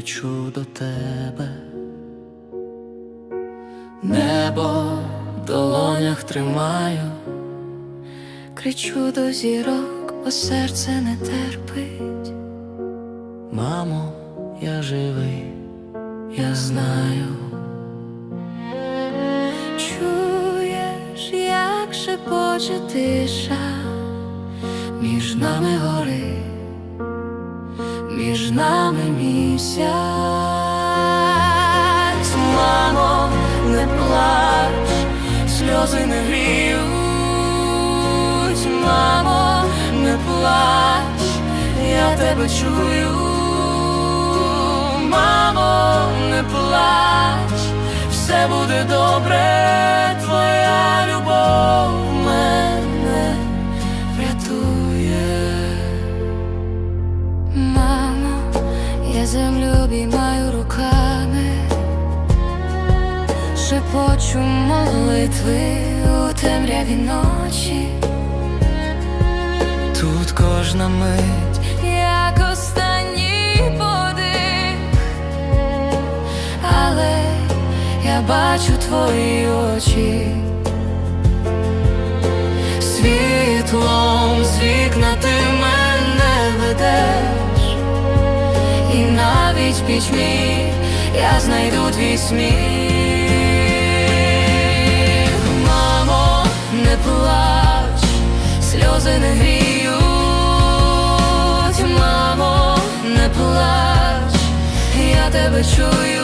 лечу до тебе, небо в долонях тримаю, Кричу до зірок, бо серце не терпить. мамо, я живий, я знаю, Чуєш, як шепоче тиша між нами гори, між нами місяць. мамо, не плач, сльози не гріють, мамо, не плач, я тебе чую, мамо, не плач, все буде добре, землю обіймаю руками, шепочу молитви у темряві ночі, Тут кожна мить як останній подих, але я бачу твої очі. навіть пічмі, я знайду твій сміх Мамо, не плач, сльози не гріють, мамо, не плач, я тебе чую.